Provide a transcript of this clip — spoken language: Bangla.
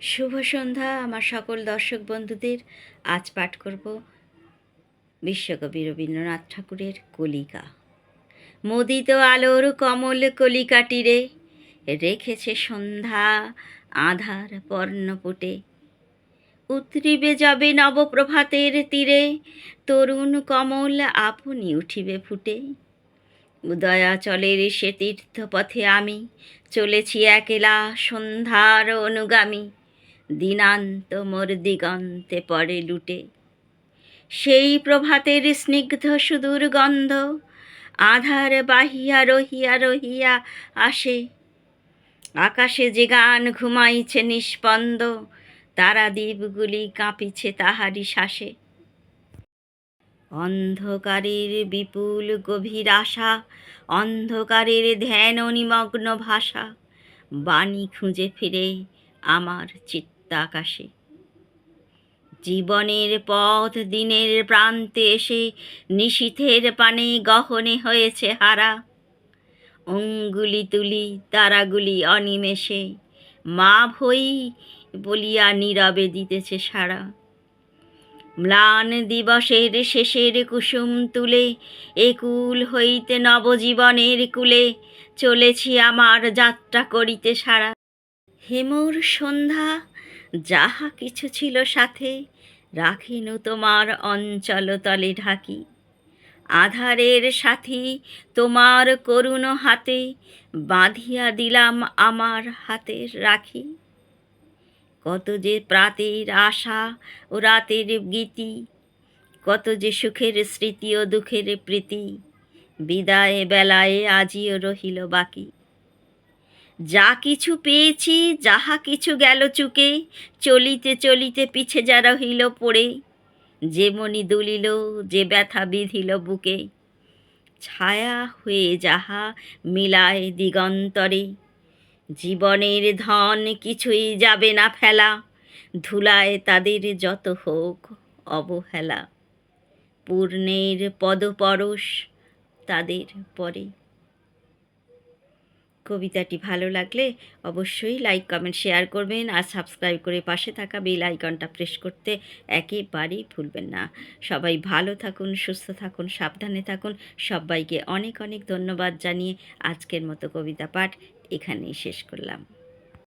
শুভ সন্ধ্যা, আমার সকল দর্শক বন্ধুদের। আজ পাঠ করব বিশ্বকবি রবীন্দ্রনাথ ঠাকুরের কলিকা। মোদিত আলোর কমল কলিকাটিরে রেখেছে সন্ধ্যা আধার পর্ণপুটে। উতরিবে যাবে নবপ্রভাতের তীরে, তরুণ কমল আপনি উঠিবে ফুটে। উদয়াচলের সে তীর্থপথে আমি, চলেছি একলা সন্ধ্যার অনুগামী। দিনান্ত মোর দিগন্তে পড়ে লুটে। সেই প্রভাতের স্নিগ্ধ সুদূর গন্ধ আধার বাহিয়া রহিয়া রহিয়া আসে। আকাশে যে গান ঘুমাইছে নিষ্পন্দ, তারা দ্বীপগুলি কাঁপিছে তাহারি শ্বাসে। অন্ধকারের বিপুল গভীর আশা, অন্ধকারের ধ্যান নিমগ্ন ভাষা, বাণী খুঁজে ফিরে আমার চিত্তাকাশে জীবনের পথ দিনের প্রান্তে এসে নিশীথের পানে গহনে হয়েছে হারা। অঙ্গুলি তুলি, তারাগুলি অনিমেষে, মা ভই বলিয়া নীরবে দিতেছে সারা। ম্লান দিবসের শেষের কুসুম তুলে, একুল হইতে নবজীবনের কুলে চলেছি আমার যাত্রা করিতে সারা। হেমর সন্ধ্যা যাহা কিছু ছিল সাথে, রাখিনু তোমার অঞ্চল তলে ঢাকি। আধারের সাথী তোমার করুণ হাতে, বাঁধিয়া দিলাম আমার হাতের রাখি। কত যে প্রাতের আশা ও রাতের গীতি, কত যে সুখের স্মৃতি ও দুঃখের প্রীতি, বিদায় বেলায় আজিও রহিল বাকি। যা কিছু পেয়েছি, যাহা কিছু গেল চুকে, চলিতে চলিতে পিছে যা রহিল পড়ে যে মনি দুলিল, যে ব্যথা বিধিল বুকে। ছায়া হয়ে যাহা মিলায় দিগন্তরে, জীবনের ধন কিছুই যাবে না ফেলা, ধুলায় তাদের যত হোক অবহেলা। পূর্ণের পদপরশ তাদের পরে। কবিতাটি ভালো লাগলে অবশ্যই লাইক, কমেন্ট, শেয়ার করবেন আর সাবস্ক্রাইব করে পাশে থাকা বেল আইকনটা প্রেস করতে একেবারেই ভুলবেন না। সবাই ভালো থাকুন, সুস্থ থাকুন, সাবধানে থাকুন। সবাইকে অনেক অনেক ধন্যবাদ জানিয়ে আজকের মতো কবিতা পাঠ এখানেই শেষ করলাম।